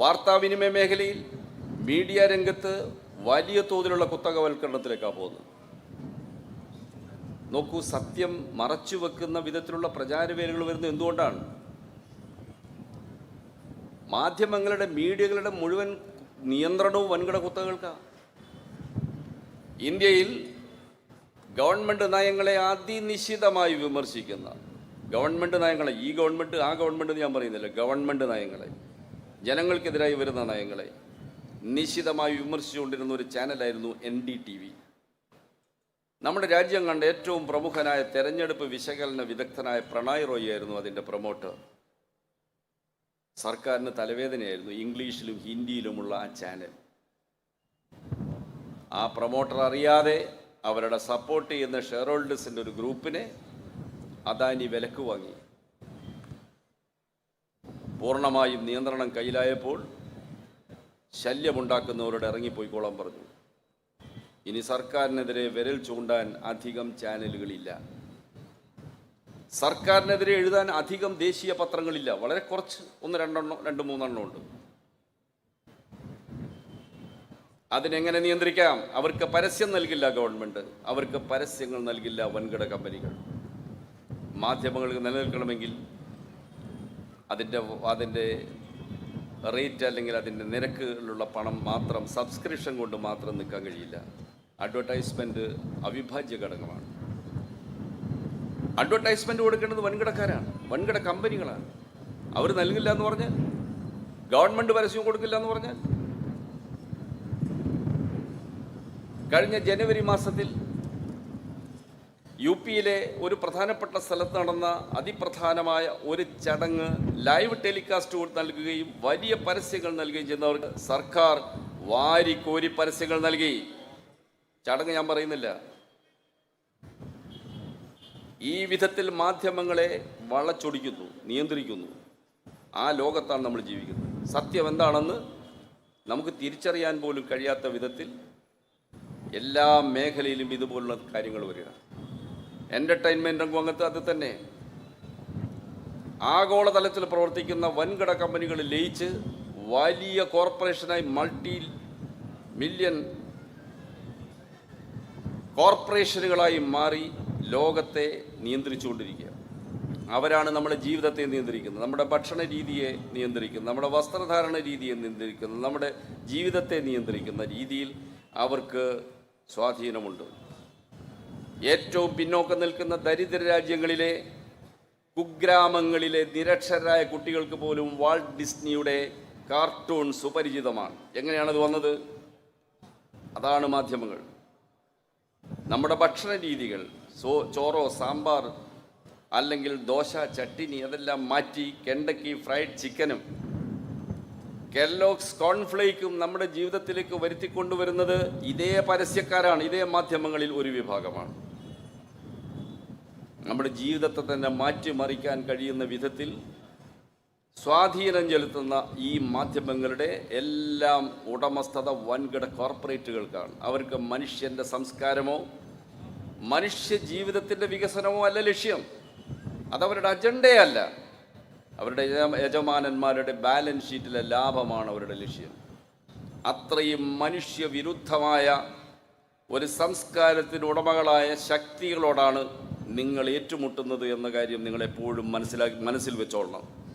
വാർത്താവിനിമയ മേഖലയിൽ മീഡിയ രംഗത്ത് വലിയ തോതിലുള്ള കുത്തകവൽക്കരണത്തിലേക്കാണ് പോകുന്നത്. നോക്കൂ സത്യം മറച്ചു വെക്കുന്ന വിധത്തിലുള്ള പ്രചാര പ്രചാരവേലുകൾ വരുന്നത് എന്തുകൊണ്ടാണ്? മാധ്യമങ്ങളുടെ മീഡിയകളുടെ മുഴുവൻ നിയന്ത്രണവും വൻകിട കുത്തകൾക്കാണ് ഇന്ത്യയിൽ ഗവൺമെന്റ് നയങ്ങളെ അതിനിശ്ചിതമായി വിമർശിക്കുന്ന ഗവൺമെന്റ് നയങ്ങളെ ഈ ഗവൺമെന്റ് ആ ഗവൺമെന്റ് ഞാൻ പറയുന്നില്ല ഗവൺമെന്റ് നയങ്ങളെ ജനങ്ങൾക്കെതിരായി വരുന്ന നയങ്ങളെ നിശിതമായി വിമർശിച്ചുകൊണ്ടിരുന്ന ഒരു ചാനലായിരുന്നു എൻ ഡി ടി വി. നമ്മുടെ രാജ്യം കണ്ട ഏറ്റവും പ്രമുഖനായ തെരഞ്ഞെടുപ്പ് വിശകലന വിദഗ്ധനായ പ്രണായ് റോയ് ആയിരുന്നു അതിന്റെ പ്രൊമോട്ടർ. സർക്കാരിന് തലവേദനയായിരുന്നു ഇംഗ്ലീഷിലും ഹിന്ദിയിലുമുള്ള ആ ചാനൽ. ആ പ്രൊമോട്ടർ അറിയാതെ അവരുടെ സപ്പോർട്ട് ചെയ്യുന്ന ഷെയർ ഹോൾഡേഴ്സിന്റെ ഒരു ഗ്രൂപ്പിനെ അദാനി വിലക്ക് വാങ്ങി. പൂർണമായും നിയന്ത്രണം കയ്യിലായപ്പോൾ ശല്യമുണ്ടാക്കുന്നവരോട് ഇറങ്ങിപ്പോയിക്കോളാൻ പറഞ്ഞു. ഇനി സർക്കാരിനെതിരെ വിരൽ ചൂണ്ടാൻ അധികം ചാനലുകളില്ല. സർക്കാരിനെതിരെ എഴുതാൻ അധികം ദേശീയ പത്രങ്ങളില്ല. വളരെ കുറച്ച് ഒന്ന് രണ്ടെണ്ണം രണ്ട് മൂന്നെണ്ണം ഉണ്ട്. അതിനെങ്ങനെ നിയന്ത്രിക്കാം? അവർക്ക് പരസ്യം നൽകില്ല ഗവൺമെന്റ് അവർക്ക് പരസ്യങ്ങൾ നൽകില്ല വൻകിട കമ്പനികൾ. മാധ്യമങ്ങൾക്ക് നിലനിൽക്കണമെങ്കിൽ അതിന്റെ അതിന്റെ റേറ്റ് അല്ലെങ്കിൽ അതിന്റെ നിരക്കിലുള്ള പണം മാത്രം സബ്സ്ക്രിപ്ഷൻ കൊണ്ട് മാത്രം നിൽക്കാൻ കഴിയില്ല. അഡ്വർടൈസ്മെന്റ് അവിഭാജ്യ ഘടകമാണ്. അഡ്വർടൈസ്മെന്റ് കൊടുക്കേണ്ടത് വൻകിടക്കാരാണ്. വൻകിട കമ്പനികളാണ്. അവർ നൽകില്ല എന്ന് പറഞ്ഞാൽ ഗവൺമെന്റ് പരസ്യം കൊടുക്കില്ല എന്ന് പറഞ്ഞാൽ കഴിഞ്ഞ ജനുവരി മാസത്തിൽ യു പിയിലെ ഒരു പ്രധാനപ്പെട്ട സ്ഥലത്ത് നടന്ന അതിപ്രധാനമായ ഒരു ചടങ്ങ് ലൈവ് ടെലികാസ്റ്റ് നൽകുകയും വലിയ പരസ്യങ്ങൾ നൽകുകയും ചെയ്യുന്നവർക്ക് സർക്കാർ വാരി കോരി പരസ്യങ്ങൾ നൽകി. ചടങ്ങ് ഞാൻ പറയുന്നില്ല. ഈ വിധത്തിൽ മാധ്യമങ്ങളെ വളച്ചൊടിക്കുന്നു നിയന്ത്രിക്കുന്നു. ആ ലോകത്താണ് നമ്മൾ ജീവിക്കുന്നത്. സത്യം എന്താണെന്ന് നമുക്ക് തിരിച്ചറിയാൻ പോലും കഴിയാത്ത വിധത്തിൽ എല്ലാ മേഖലയിലും ഇതുപോലുള്ള കാര്യങ്ങൾ വരിക എന്റർടൈൻമെന്റ് രംഗം അങ്ങനത്തെ അത് തന്നെ. ആഗോളതലത്തിൽ പ്രവർത്തിക്കുന്ന വൻകിട കമ്പനികൾ ലയിച്ച് വലിയ കോർപ്പറേഷനായി മൾട്ടി മില്യൺ കോർപ്പറേഷനുകളായി മാറി ലോകത്തെ നിയന്ത്രിച്ചുകൊണ്ടിരിക്കുക. അവരാണ് നമ്മുടെ ജീവിതത്തെ നിയന്ത്രിക്കുന്നത്. നമ്മുടെ ഭക്ഷണ രീതിയെ നിയന്ത്രിക്കുന്നത്. നമ്മുടെ വസ്ത്രധാരണ രീതിയെ നിയന്ത്രിക്കുന്നത്. നമ്മുടെ ജീവിതത്തെ നിയന്ത്രിക്കുന്ന രീതിയിൽ അവർക്ക് സ്വാധീനമുണ്ട്. ഏറ്റവും പിന്നോക്കം നിൽക്കുന്ന ദരിദ്ര രാജ്യങ്ങളിലെ കുഗ്രാമങ്ങളിലെ നിരക്ഷരായ കുട്ടികൾക്ക് പോലും വാൾട്ട് ഡിസ്നിയുടെ കാർട്ടൂൺ സുപരിചിതമാണ്. എങ്ങനെയാണത് വന്നത്? അതാണ് മാധ്യമങ്ങൾ. നമ്മുടെ ഭക്ഷണ രീതികൾ സോ ചോറോ സാമ്പാർ അല്ലെങ്കിൽ ദോശ ചട്ടിനി അതെല്ലാം മാറ്റി കെണ്ടക്കി ഫ്രൈഡ് ചിക്കനും കെല്ലോക്സ് കോൺഫ്ലേക്കും നമ്മുടെ ജീവിതത്തിലേക്ക് വരുത്തിക്കൊണ്ടുവരുന്നത് ഇതേ പരസ്യക്കാരാണ് ഇതേ മാധ്യമങ്ങളിൽ ഒരു വിഭാഗമാണ്. നമ്മുടെ ജീവിതത്തെ തന്നെ മാറ്റിമറിക്കാൻ കഴിയുന്ന വിധത്തിൽ സ്വാധീനം ചെലുത്തുന്ന ഈ മാധ്യമങ്ങളുടെ എല്ലാം ഉടമസ്ഥത വൻകിട കോർപ്പറേറ്റുകൾക്കാണ്. അവർക്ക് മനുഷ്യന്റെ സംസ്കാരമോ മനുഷ്യ ജീവിതത്തിന്റെ വികസനമോ അല്ല ലക്ഷ്യം. അതവരുടെ അജണ്ടയല്ല. അവരുടെ യജമാനന്മാരുടെ ബാലൻസ് ഷീറ്റിലെ ലാഭമാണ് അവരുടെ ലക്ഷ്യം. അത്രയും മനുഷ്യവിരുദ്ധമായ ഒരു സംസ്കാരത്തിന് ഉടമകളായ ശക്തികളോടാണ് നിങ്ങൾ ഏറ്റുമുട്ടുന്നത് എന്ന കാര്യം നിങ്ങളെപ്പോഴും മനസ്സിലാക്കി മനസ്സിൽ വെച്ചോളണം.